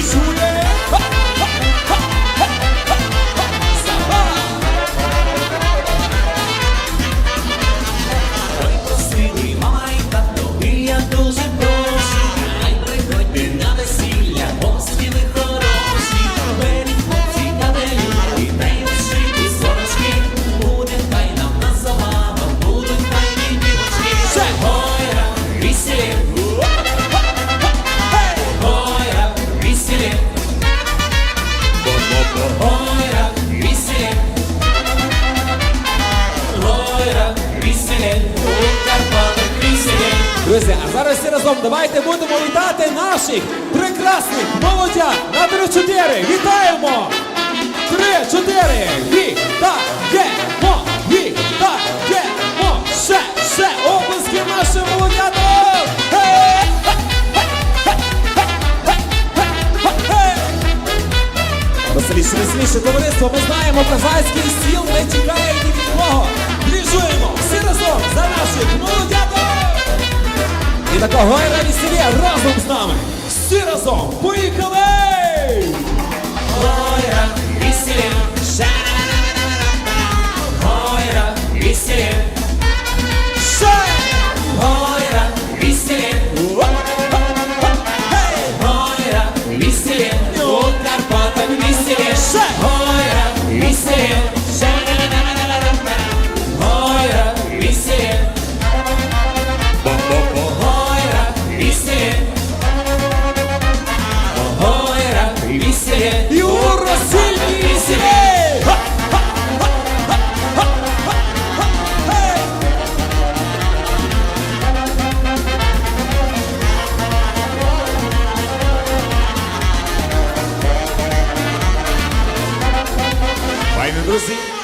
It's Друзі, а зараз всі разом давайте будемо вітати наших прекрасних молодят на 3-4. Вітаємо! 3-4. Вітаємо! Вітаємо! Ще, ще облиски нашим молодятам! Веселіше, веселіше товариство, ми знаємо, козацький стіл не тікає Такого гайра веселі разом з нами. Всі разом поїхали! Гойра веселі! Гойра веселі! البداية يورث الإسرائيل Vai, Nandruzinho.